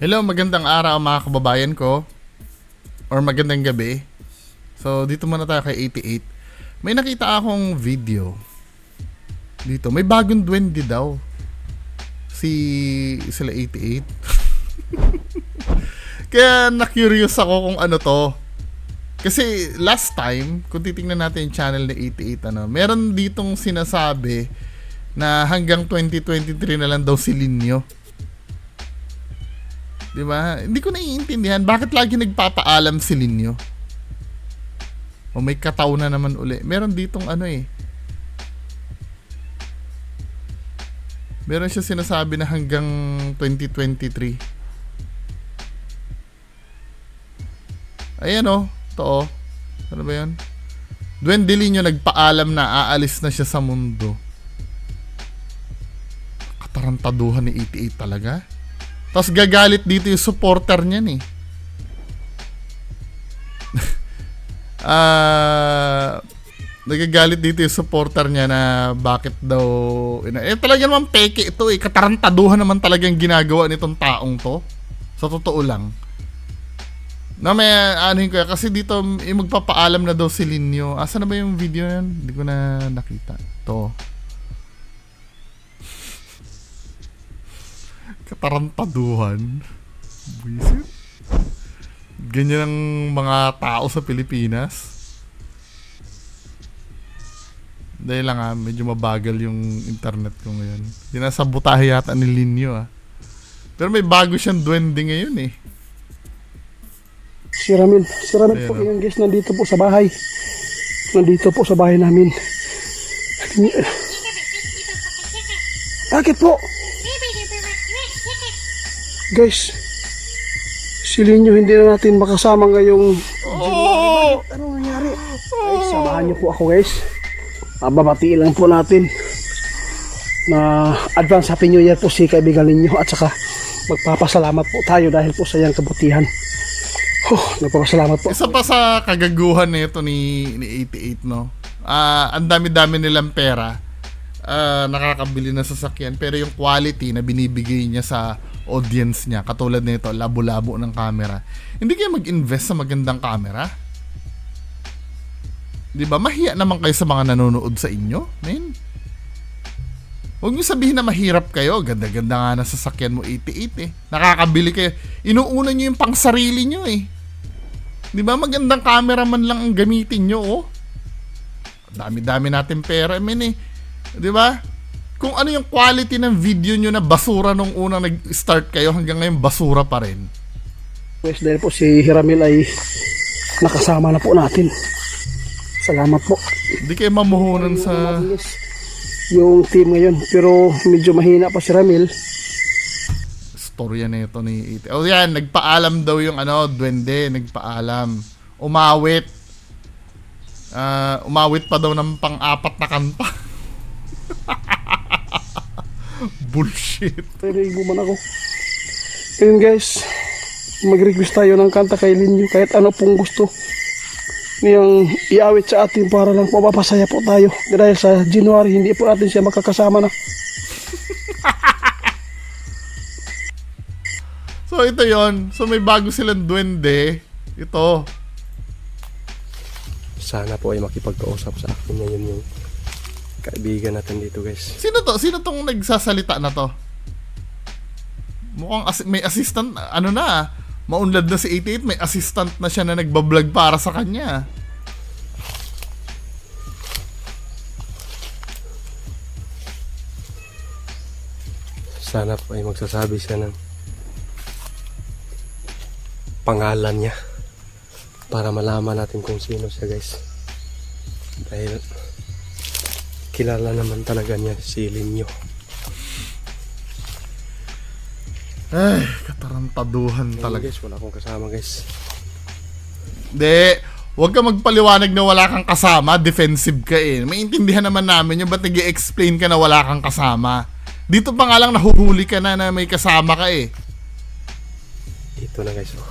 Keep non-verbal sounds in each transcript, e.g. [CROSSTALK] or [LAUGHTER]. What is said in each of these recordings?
Hello, magandang araw mga kababayan ko. Or magandang gabi. So, dito muna tayo kay 88. May nakita akong video. Dito, may bagong duwende daw. Si sila 88. [LAUGHS] Kaya na-curious ako kung ano to. Kasi last time, kung titingnan natin yung channel ni 88, ano, meron ditong sinasabi na hanggang 2023 na lang daw si Linyo. Di ba? Hindi ko naiintindihan bakit lagi nagpapaalam si Linyo. O may kataw na naman uli. Meron ditong ano eh. Meron siya sinasabi na hanggang 2023. Ayan oh. Ito oh. Ano ba yun? Duwende Linyo nagpaalam na aalis na siya sa mundo. Katarantaduhan ni 88 talaga. Tapos gagalit dito yung supporter niyan eh. [LAUGHS] Ah, nagagalit dito yung supporter niya na bakit daw ina eh talaga naman peke ito eh. Katarantaduhan naman talaga yung ginagawa nitong taong to. Sa totoo lang. Na may anuhin ko kasi dito eh, magpapaalam na daw si Linyo. Asa na ba yung video yan? Hindi ko na nakita. To katarantaduhan Buisit. Ganyan ang mga tao sa Pilipinas. Dahil lang ah, medyo mabagal yung internet ko ngayon. Dinasabotahe yata ni Linyo ah. Pero may bago siyang duwende ngayon eh. Si Ramil. Si Ramil po, Ayan, yung guys, nandito po sa bahay. Nandito po sa bahay namin. Bakit po? Guys, si Linyo hindi na natin makasama ngayong... Oh! Ano nangyari? Guys, samahan niyo po ako guys. Babatiin lang po natin na advance happy new year po si kaibigan ninyo at saka magpapasalamat po tayo dahil po sa iyang kabutihan. Oh, nagpapasalamat po. Isa pa sa kagaguhan nito ni, ni 88 no. Ah, ang dami-dami nilang pera. Ah, nakakabili ng sasakyan pero yung quality na binibigay niya sa audience niya katulad nito labo-labo ng camera. Hindi kayo mag-invest sa magandang camera? 'Di ba? Mahiya naman kayo sa mga nanonood sa inyo, men. Huwag niyo sabihin na mahirap kayo. Ganda-ganda nga na sasakyan mo 88 eh. Nakakabili kayo. Inuuna niyo yung pang sarili niyo eh. Di ba magandang camera man lang ang gamitin nyo, oh. Dami-dami natin pera, men eh. Di ba? Kung ano yung quality ng video nyo na basura nung unang nag-start kayo hanggang ngayon basura pa rin. Guys, dahil po si Hiramil ay nakasama na po natin. Salamat po. Hindi kayo mamuhunan sa... Yung team ngayon. Pero medyo mahina pa si Ramil. Storya na ito ni 88. O yan, nagpaalam daw yung ano, duwende, nagpaalam. Umawit. Ah, umawit pa daw ng pang-apat na kanta. [LAUGHS] [LAUGHS] Bullshit. Narinig mo man ako. Ayun guys, mag-request tayo ng kanta kay Linyo kahit ano pong gusto niyang iawit sa atin para lang mapapasaya po tayo. Dahil sa January, hindi po natin siya makakasama na. [LAUGHS] So ito yon. So may bago silang duwende. Ito. Sana po ay makipagkausap sa akin ngayon yung kaibigan natin dito guys. Sino to? Sino tong nagsasalita na to? Mukhang as- may assistant, ano na, ah. maunlad na si 88, may assistant na siya na nagbablog para sa kanya. Sana po ay magsasabi siya ng pangalan niya para malaman natin kung sino siya guys. Dahil kilala naman talaga niya si Linyo. Ay, katarantaduhan Ayun, talaga. guys, wala akong kasama guys. Hindi, huwag ka magpaliwanag na wala kang kasama, defensive ka eh. Maintindihan naman namin yung ba't nag explain ka na wala kang kasama. Dito pa nga lang nahuhuli ka na na may kasama ka eh. Ito na guys. Oh.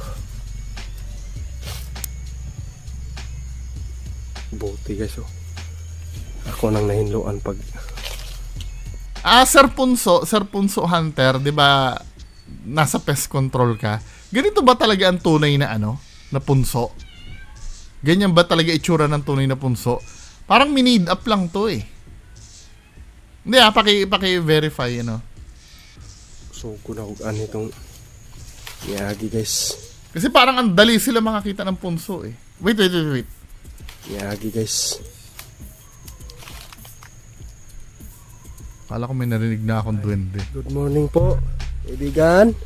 Buti guys oh. Ako nang nahinluan pag Ah, Sir Punso, Sir Punso Hunter, 'di ba? nasa pest control ka, ganito ba talaga ang tunay na ano, na punso? Ganyan ba talaga itsura ng tunay na punso? Parang minid up lang to eh. Hindi ah, paki, paki-verify, ano. So, kunahugan itong Miyagi guys. Kasi parang ang dali sila makakita ng punso eh. Wait, wait, wait, wait. Miyagi guys. Kala ko may narinig na akong duwende. Good morning po, kaibigan.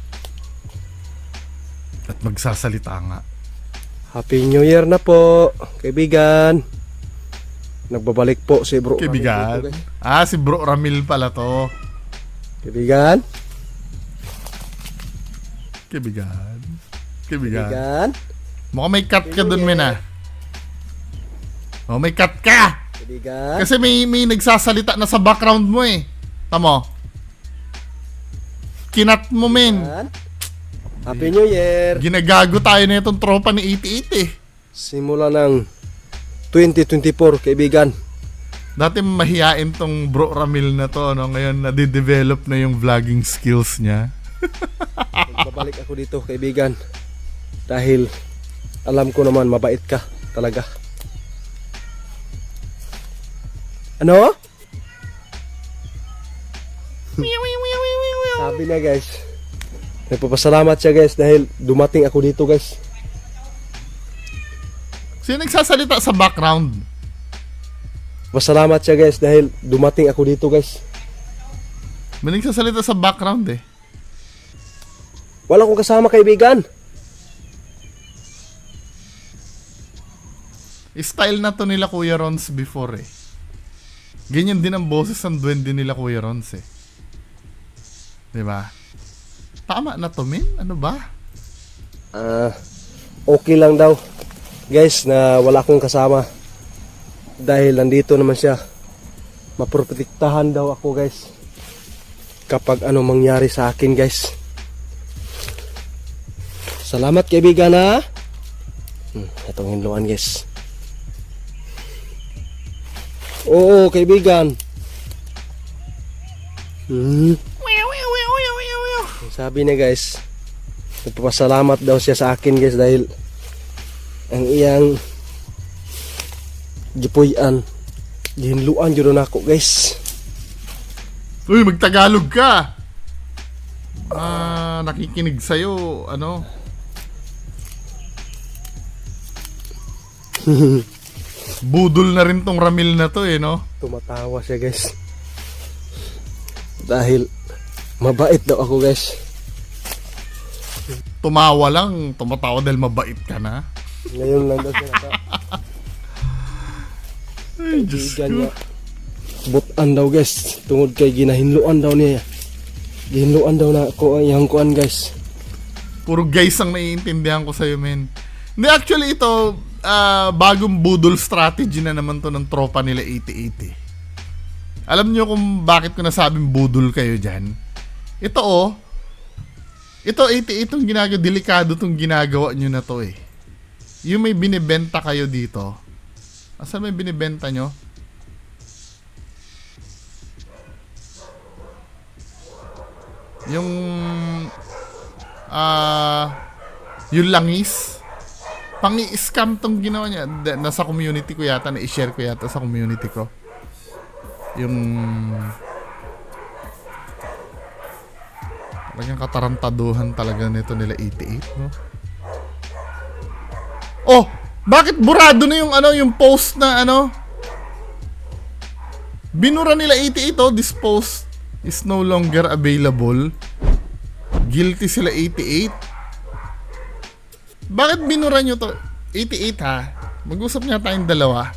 At magsasalita nga. Happy New Year na po, kaibigan. Nagbabalik po si bro. Kaibigan. Ramil. Ah, si Bro Ramil pala to. Kaibigan. Kaibigan. Kaibigan. Kaibigan. Mukhang may cut ka dun, men ah. Oh, may cut ka! Kaibigan. Kasi may, may nagsasalita na sa background mo eh. Tamo. Kinat mo, men. Happy New Year. Ginagago tayo na itong tropa ni 88 eh. Simula ng 2024, kaibigan. Dati mahihain tong bro Ramil na to, no? Ngayon, nade-develop na yung vlogging skills niya. [LAUGHS] Magbabalik ako dito, kaibigan. Dahil alam ko naman mabait ka talaga. Ano? Sabi na guys. Nagpapasalamat siya guys dahil dumating ako dito guys. Sino nagsasalita sa background? Pasalamat siya guys dahil dumating ako dito guys. May nagsasalita sa background eh. Wala akong kasama kaibigan. Style na to nila Kuya Rons before eh. Ganyan din ang boses ng duwende nila Kuya Rons eh. 'Di ba? Tama na to, min? Ano ba? Ah, okay lang daw. Guys, na wala akong kasama. Dahil nandito naman siya. Maprotektahan daw ako, guys. Kapag ano mangyari sa akin, guys. Salamat, kaibigan, ha? Hmm, itong hinluan, guys. Oo, kaibigan. Hmm. Sabi niya guys, nagpapasalamat daw siya sa akin guys dahil ang iyang gipuyan gihinluan jud na ako guys. Uy, magtagalog ka! Ah, nakikinig sa'yo, ano? [LAUGHS] Budol na rin tong Ramil na to eh, no? Tumatawa siya guys. Dahil mabait daw ako guys. Tumawa lang, tumatawa dahil mabait ka na. Ngayon lang daw siya naka [LAUGHS] Ay, Diyos ko. niya. Butan daw guys. Tungod kay ginahinluan daw niya. Gihinluan daw na ako ang iyang kuan guys. Puro guys ang naiintindihan ko sa'yo, men. Hindi, actually ito, ah, bagong budol strategy na naman to ng tropa nila 8080. Alam nyo kung bakit ko nasabing budol kayo dyan? Ito oh, ito 88 itong ginagawa, delikado tong ginagawa nyo na to eh. Yung may binibenta kayo dito, asan may binibenta nyo? Yung ah yung langis? Pangi-scam tong ginawa niya. Nasa community ko yata na i-share ko yata sa community ko. Yung talagang katarantaduhan talaga nito nila 88 no oh bakit burado na yung ano yung post na ano binura nila 88 oh this post is no longer available guilty sila 88 bakit binura nyo to? 88 ha? Mag-usap nga tayong dalawa.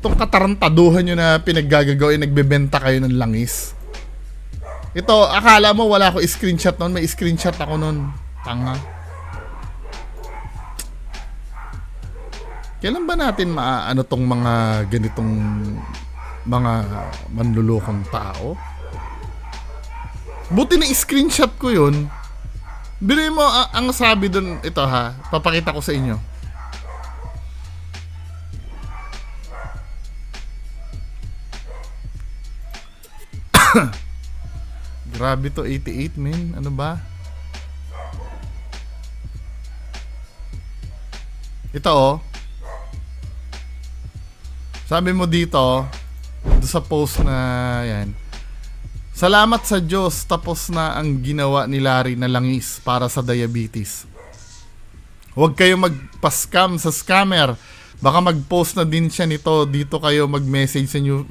Itong katarantaduhan nyo na pinaggagawin, nagbebenta kayo ng langis. Ito, akala mo wala ako screenshot noon. May screenshot ako noon. Tanga. Kailan ba natin maaano tong mga ganitong mga manlulokong tao? Buti na screenshot ko yun. Bili mo, a- ang sabi dun, ito ha, papakita ko sa inyo. [COUGHS] Grabe to, 88 men. Ano ba? Ito oh. Sabi mo dito, do sa post na yan. Salamat sa Diyos, tapos na ang ginawa ni Larry na langis para sa diabetes. Huwag kayo magpa-scam sa scammer. Baka mag-post na din siya nito. Dito kayo mag-message sa new...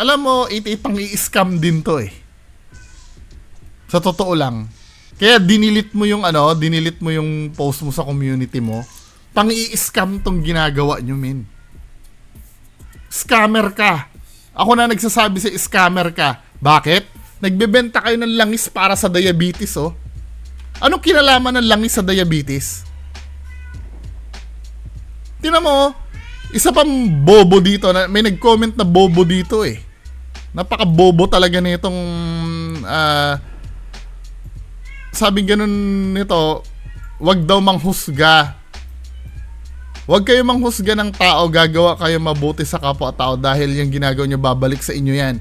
Alam mo, 88 pang i-scam din to eh. Sa totoo lang. Kaya dinilit mo yung ano, dinilit mo yung post mo sa community mo. Pang i-scam tong ginagawa nyo, min. Scammer ka. Ako na nagsasabi sa scammer ka. Bakit? Nagbebenta kayo ng langis para sa diabetes, oh. Anong kinalaman ng langis sa diabetes? Tinan mo, isa pang bobo dito, na, may nag-comment na bobo dito eh. Napaka-bobo talaga nitong ah sabi ganun nito, wag daw manghusga. Wag kayo manghusga ng tao, gagawa kayo mabuti sa kapwa-tao dahil yung ginagawa nyo babalik sa inyo yan.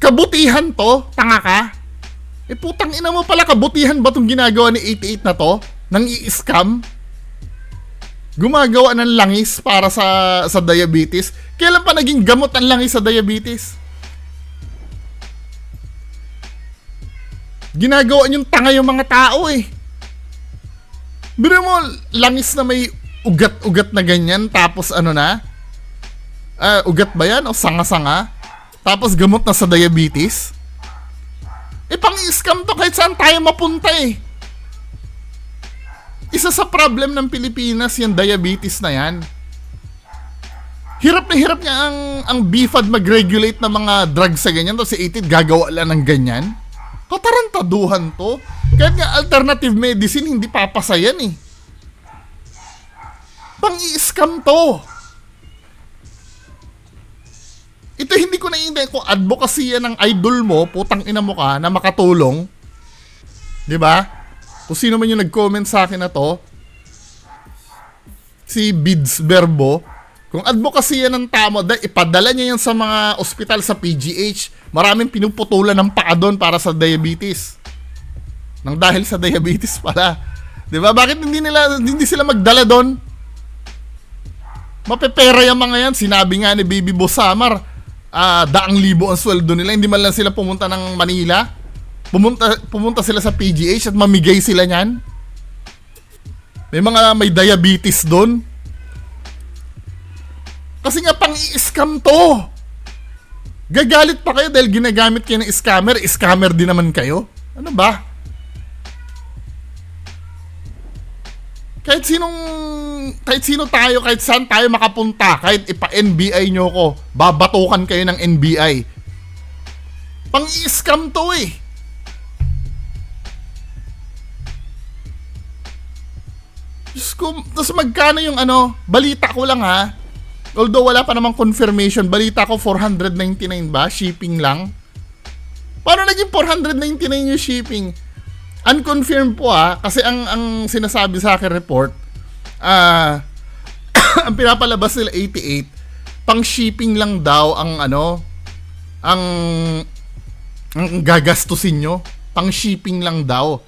Kabutihan to, tanga ka. Eh putang ina mo pala, kabutihan ba tong ginagawa ni 88 na to? Nang i-scam? Gumagawa ng langis para sa sa diabetes? Kailan pa naging gamot ang langis sa diabetes? Ginagawa niyong tanga yung mga tao eh. Biro mo, langis na may ugat-ugat na ganyan, tapos ano na? Ah, ugat ba yan? O sanga-sanga? Tapos gamot na sa diabetes? Eh, pang-scam to kahit saan tayo mapunta eh. Isa sa problem ng Pilipinas, yung diabetes na yan. Hirap na hirap niya ang, ang BFAD mag-regulate ng mga drugs sa ganyan. Tapos si 88 gagawa lang ng ganyan. Katarantaduhan to. Kahit nga alternative medicine, hindi papasa yan eh. Pang-i-scam to. Ito hindi ko naiintindihan kung advocacy yan ng idol mo, putang ina mo ka, na makatulong. 'Di ba? Kung sino man yung nag-comment sa akin na to, si Bids Verbo, kung advocacy yan ng dahil ipadala niya yan sa mga ospital sa PGH, maraming pinuputulan ng paa doon para sa diabetes. Nang dahil sa diabetes pala. 'Di ba? Bakit hindi nila hindi sila magdala doon? Mapepera yung mga yan. Sinabi nga ni Baby Boss Samar, ah, daang libo ang sweldo nila. Hindi man lang sila pumunta ng Manila. Pumunta, pumunta sila sa PGH at mamigay sila niyan. May mga may diabetes doon. Kasi nga pang i-scam to. Gagalit pa kayo dahil ginagamit kayo ng scammer. Scammer din naman kayo. Ano ba? Kahit sinong kahit sino tayo, kahit saan tayo makapunta, kahit ipa-NBI nyo ko, babatukan kayo ng NBI. Pang i-scam to eh. Diyos ko, tapos magkano yung ano, balita ko lang ha. Although wala pa namang confirmation, balita ko 499 ba? Shipping lang. Paano naging 499 yung shipping? Unconfirmed po ah, kasi ang ang sinasabi sa akin report, ah [COUGHS] ang pinapalabas nila 88, pang shipping lang daw ang ano, ang ang gagastusin nyo, pang shipping lang daw.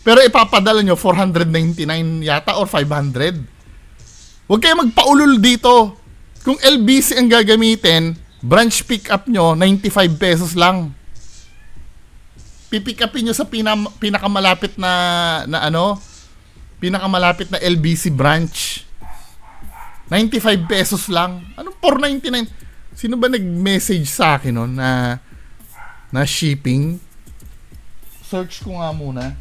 Pero ipapadala nyo 499 yata or 500. Huwag kayo magpaulol dito. Kung LBC ang gagamitin, branch pick up nyo 95 pesos lang. Pipick upin nyo sa pina, pinakamalapit na na ano pinakamalapit na LBC branch. 95 pesos lang. Anong 499 sino ba nag-message sa akin no na na shipping? Search ko nga muna.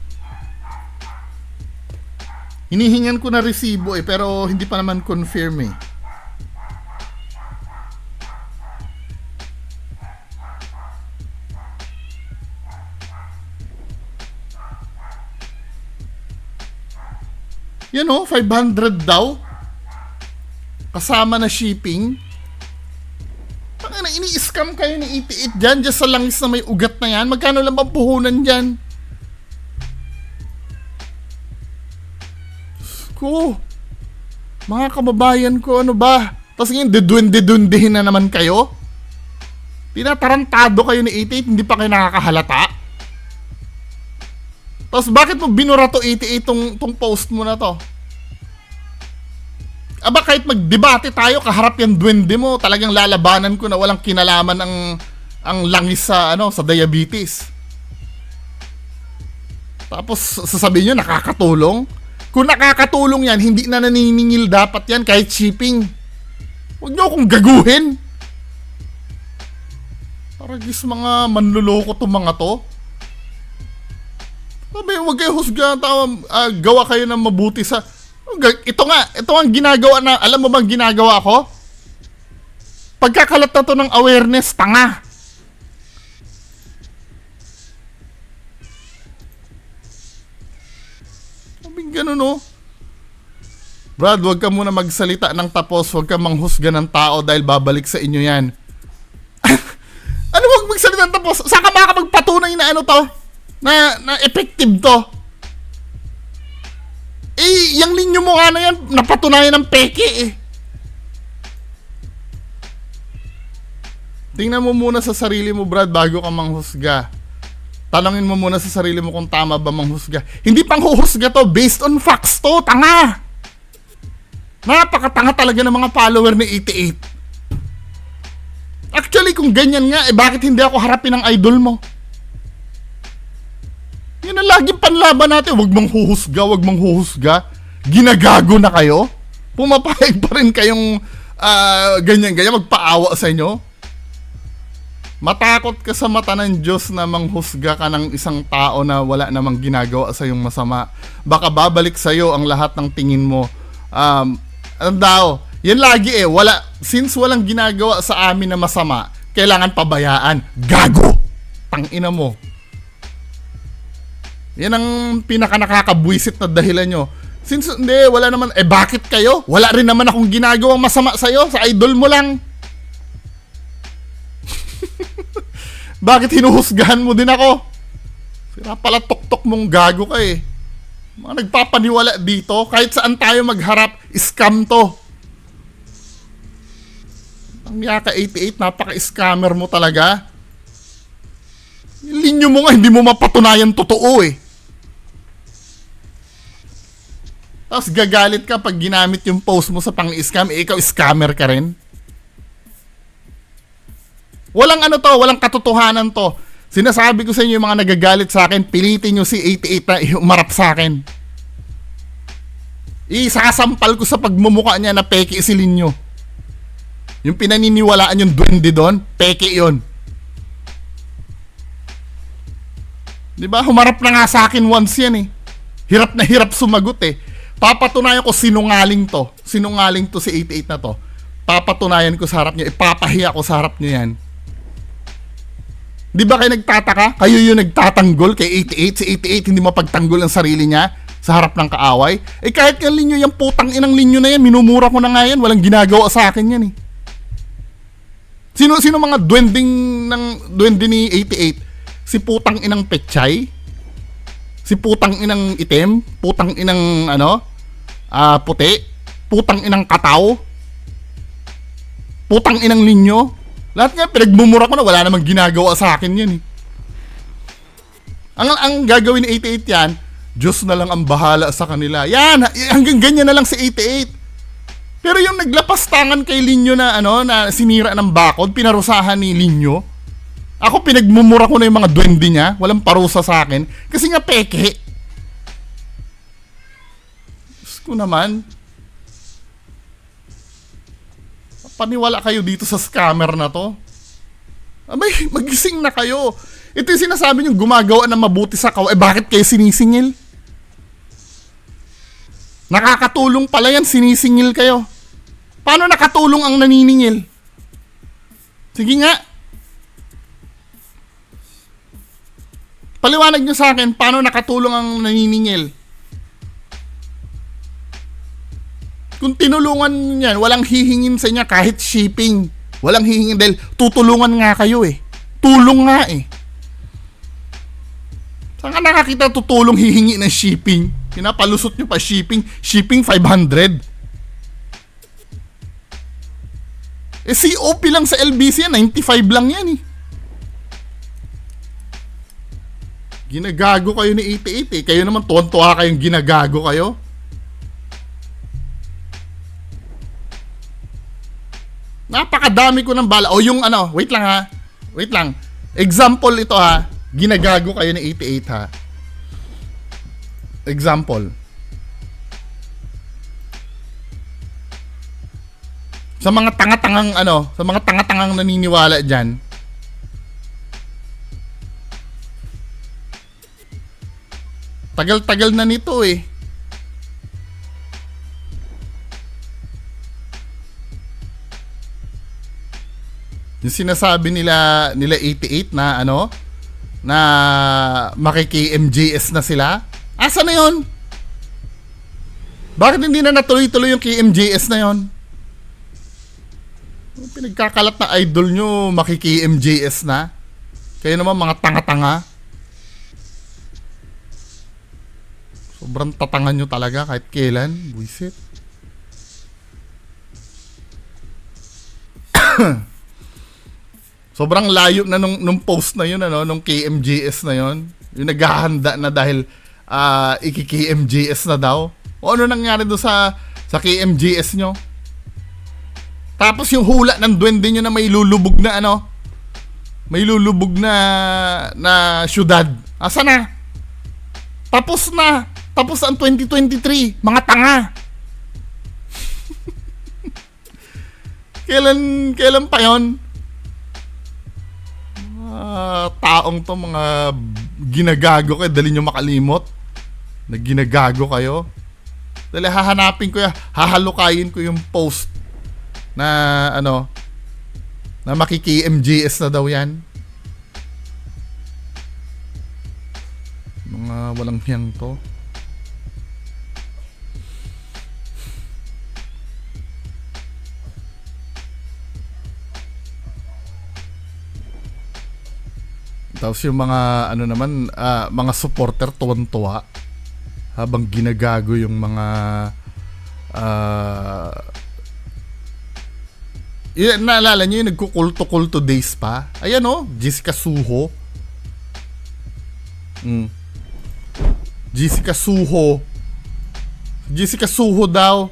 Hinihingan ko na resibo eh pero hindi pa naman confirm eh Yan o, 500 daw. Kasama na shipping. Pangina, ini-scam kayo ni 88 dyan, dyan sa langis na may ugat na yan. Magkano lang bang puhunan dyan? Ko, mga kababayan ko, ano ba? Tapos ngayon, dedun-dedundihin na naman kayo? Tinatarantado kayo ni 88, hindi pa kayo nakakahalata? Tapos bakit mo binura to 88 tong, tong post mo na to? aba kahit magdebate tayo, kaharap yung duwende mo, talagang lalabanan ko na walang kinalaman ang ang langis sa ano sa diabetes. Tapos sasabihin nyo nakakatulong. Kung nakakatulong yan, hindi na naniningil dapat yan kahit shipping. Huwag nyo akong gaguhin. Para gis mga manluloko to mga to. Sabi, huwag kayo husga, tawa, ah, gawa kayo ng mabuti sa... Ito nga, ito ang ginagawa na, alam mo bang ginagawa ko? Pagkakalat na to ng awareness, tanga. Sabi ganun oh. Brad, huwag ka muna magsalita ng tapos, huwag ka manghusga ng tao dahil babalik sa inyo yan. [LAUGHS] ano huwag magsalita ng tapos? Saan ka makakapagpatunay na ano to? Na, na effective to? Eh, yung linyo mo nga na yan, napatunayan ng peke eh. Tingnan mo muna sa sarili mo, Brad, bago ka manghusga. Tanungin mo muna sa sarili mo kung tama ba manghusga. Hindi pang huhusga to, based on facts to, tanga! Napakatanga talaga ng mga follower ni 88. Actually, kung ganyan nga, eh bakit hindi ako harapin ng idol mo? Yan ang laging panlaban natin. Huwag mang huhusga, huwag mang huhusga. Ginagago na kayo? Pumapayag pa rin kayong ah, ganyan-ganyan, magpaawa sa inyo? Matakot ka sa mata ng Diyos na manghusga ka ng isang tao na wala namang ginagawa sa iyong masama. Baka babalik sa iyo ang lahat ng tingin mo. Um, ano daw? Yan lagi eh. Wala, since walang ginagawa sa amin na masama, kailangan pabayaan. Gago! Tangina mo. Yan ang pinaka nakakabwisit na dahilan nyo. Since hindi, wala naman, eh bakit kayo? Wala rin naman akong ginagawang masama sa'yo, sa idol mo lang. [LAUGHS] bakit hinuhusgahan mo din ako? Sira pala tuktok mong gago ka eh. Mga nagpapaniwala dito, kahit saan tayo magharap, scam to. Ang Yaka 88, napaka-scammer mo talaga. Linyo mo nga, hindi mo mapatunayan totoo eh. Tapos gagalit ka pag ginamit yung post mo sa pang-scam, eh, ikaw scammer ka rin. Walang ano to, walang katotohanan to. Sinasabi ko sa inyo yung mga nagagalit sa akin, pilitin nyo si 88 na umarap sa akin. Isasampal ko sa pagmumuka niya na peke si Linyo. Yung pinaniniwalaan yung duwende doon, peke yon. Di ba? Humarap na nga sa akin once yan eh. Hirap na hirap sumagot eh. Papatunayan ko sinungaling to. Sinungaling to si 88 na to. Papatunayan ko sa harap niya. Ipapahiya ko sa harap niya yan. Di ba kayo nagtataka? Kayo yung nagtatanggol kay 88. Si 88 hindi mapagtanggol ang sarili niya sa harap ng kaaway. Eh kahit yung linyo, yung putang inang linyo na yan, minumura ko na nga yan. Walang ginagawa sa akin yan eh. Sino sino mga duwending ng duwende ni 88? Si putang inang Pechay? Si putang inang itim? Putang inang ano? Ah, puti? Putang inang kataw? Putang inang linyo? Lahat nga pinagmumura ko na wala namang ginagawa sa akin yan eh. Ang, ang gagawin ni 88 yan, Diyos na lang ang bahala sa kanila. Yan, hanggang ganyan na lang si 88. Pero yung naglapas tangan kay Linyo na ano na sinira ng bakod, pinarusahan ni Linyo. Ako pinagmumura ko na yung mga duwende niya, walang parusa sa akin kasi nga peke. Diyos ko naman. Paniwala kayo dito sa scammer na to. Abay, magising na kayo. Ito yung sinasabi nyo, gumagawa ng mabuti sa kaw. Eh, bakit kayo sinisingil? Nakakatulong pala yan, sinisingil kayo. Paano nakatulong ang naniningil? Sige nga. Paliwanag nyo sa akin, paano nakatulong ang naniningil? Kung tinulungan nyo yan, walang hihingin sa inyo kahit shipping. Walang hihingin dahil tutulungan nga kayo eh. Tulong nga eh. Saan ka nakakita tutulong hihingi ng shipping? Pinapalusot nyo pa shipping. Shipping 500. Eh COP lang sa LBC yan, 95 lang yan eh. Ginagago kayo ni 88 eh. Kayo naman tuwan-tuwa kayong ginagago kayo. Napakadami ko ng bala. O yung ano, wait lang ha. Wait lang. Example ito ha. Ginagago kayo ni 88 ha. Example. Sa mga tanga-tangang ano, sa mga tanga-tangang naniniwala diyan. Tagal-tagal na nito eh. Yung sinasabi nila nila 88 na ano na makiki-MJS na sila. Asa na 'yon? Bakit hindi na natuloy-tuloy yung KMJS na 'yon? Pinagkakalat na idol nyo makiki-MJS na. Kayo naman mga tanga-tanga. Sobrang tatangan nyo talaga kahit kailan. Buisit. [COUGHS] Sobrang layo na nung, nung post na yun, ano, nung KMJS na yun. Yung naghahanda na dahil ah iki-KMJS na daw. O ano nangyari doon sa, sa KMJS nyo? Tapos yung hula ng duwende nyo na may lulubog na ano, may lulubog na na syudad. Asa na? Tapos na. Tapos ang 2023. Mga tanga. kailan kailan pa 'yon? Mga taong to mga ginagago kayo, dali nyo makalimot. Na ginagago kayo. Dali hahanapin ko ya, hahalukayin ko yung post na ano na makiki-MJS na daw yan. Mga walang hiyang to. Tapos yung mga ano naman, ah, mga supporter tuwan-tuwa habang ginagago yung mga ah yun, naalala nyo yung nagkukulto-kulto days pa? Ayan o, Jessica Suho. Mm. Jessica Suho. Jessica Suho daw.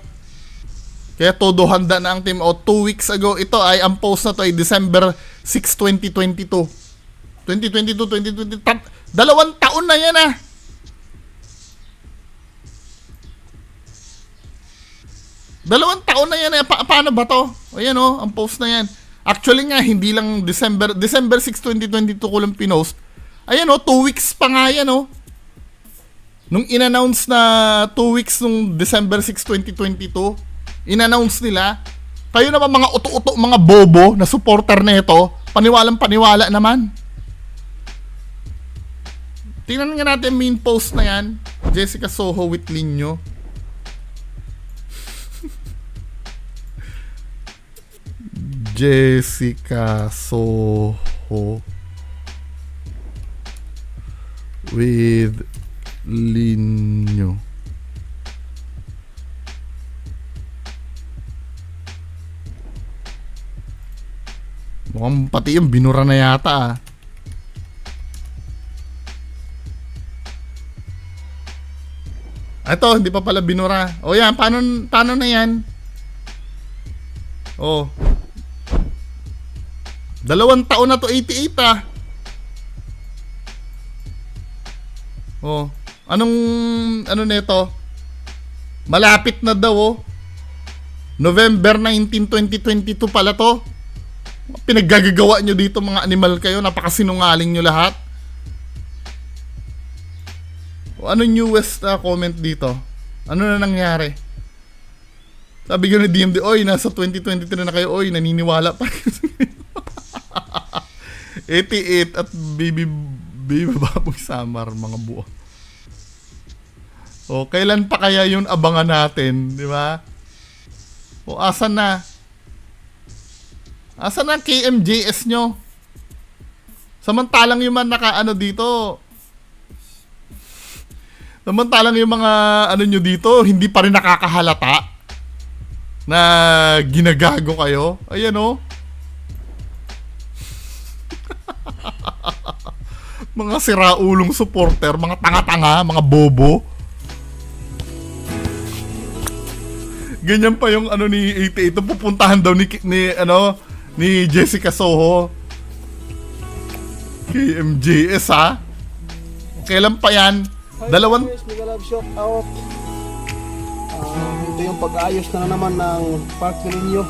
Kaya todo handa na ang team. O, two weeks ago, ito ay, ang post na to ay December 6, 2022. 2022, 2020. Tat, dalawang taon na yan ah. Dalawang taon na yan eh. Pa- paano ba to? Ayan oh, ang post na yan. Actually nga, hindi lang December, December 6, 2022 ko lang pinost. Ayan oh, two weeks pa nga yan oh. Nung in-announce na two weeks nung December 6, 2022, in-announce nila, kayo naman mga uto-uto, mga bobo na supporter na ito, paniwalang paniwala naman. Tingnan nga natin main post na yan. Jessica Soho with Linyo. [LAUGHS] Jessica Soho with Linyo. Mukhang pati yung binura na yata ah. Ito, hindi pa pala binura. O yan, paano, paano na yan? Oh. Dalawang taon na to, 88 ah. Oh. Anong, ano nito? Malapit na daw oh. November 19, 2022 pala to. Pinaggagawa nyo dito mga animal kayo. Napakasinungaling nyo lahat. Ano newest na comment dito? Ano na nangyari? Sabi ko ni DMD, oy, nasa 2023 na kayo, oy, naniniwala pa. 88 [LAUGHS] at baby baby baboy samar mga buo. O kailan pa kaya yun abangan natin, di ba? O asan na? Asan na KMJS nyo? Samantalang yung mga naka-ano dito, Samantalang yung mga ano nyo dito, hindi pa rin nakakahalata na ginagago kayo. Ayan oh. [LAUGHS] mga siraulong supporter, mga tanga-tanga, mga bobo. ganyan pa yung ano ni 88 pupuntahan daw ni, ni ano ni Jessica Soho. KMJS ha? Kailan pa yan? Dalawang Guys, Mega shout out. Ito yung pag-ayos na naman ng Park Nilinyo.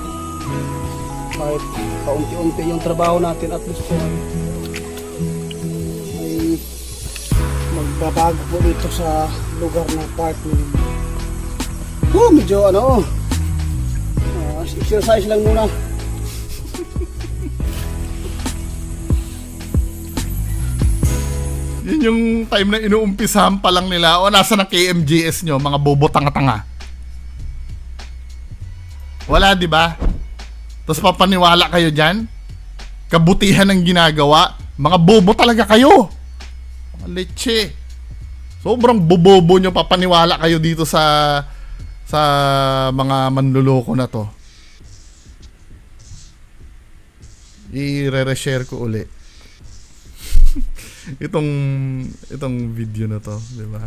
Kahit paunti-unti yung trabaho natin at least po may magbabago po dito sa lugar ng Park Nilinyo. Oh, medyo ano, ah, exercise lang muna. Yun yung time na inuumpisahan pa lang nila o nasa na KMJS nyo, mga bobo tanga-tanga. Wala, di ba? Tapos papaniwala kayo dyan? Kabutihan ng ginagawa? Mga bobo talaga kayo! Mga leche. Sobrang bobobo nyo papaniwala kayo dito sa sa mga manluloko na to. I-re-share ko uli itong itong video na to, 'di ba?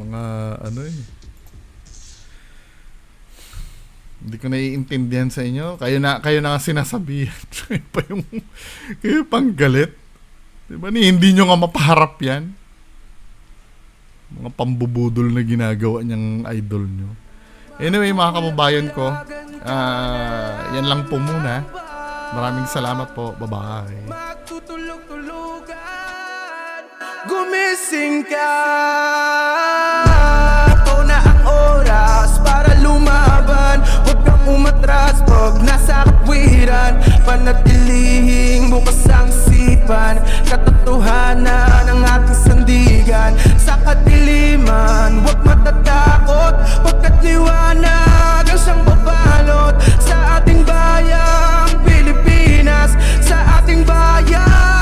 Mga ano eh. Hindi ko naiintindihan sa inyo. Kayo na kayo na sinasabihan. [LAUGHS] Kayo pa yung kayo pang galit. 'Di ba? Ni hindi nyo nga mapaharap 'yan. Mga pambubudol na ginagawa niyang idol nyo. Anyway, mga kababayan ko, ah, yan lang po muna. Maraming salamat po. Bye-bye. Magtutulog-tulugan Gumising ka Ito na ang oras para lumaban Huwag kang umatras pag nasa kapwiran Panatilihing bukas ang isipan Katotohanan ang ating sandigan. Sa katiliman, huwag matatakot Pagkat liwanag ang siyang babalot. Sa ating bayang Pilipinas Sa ating bayang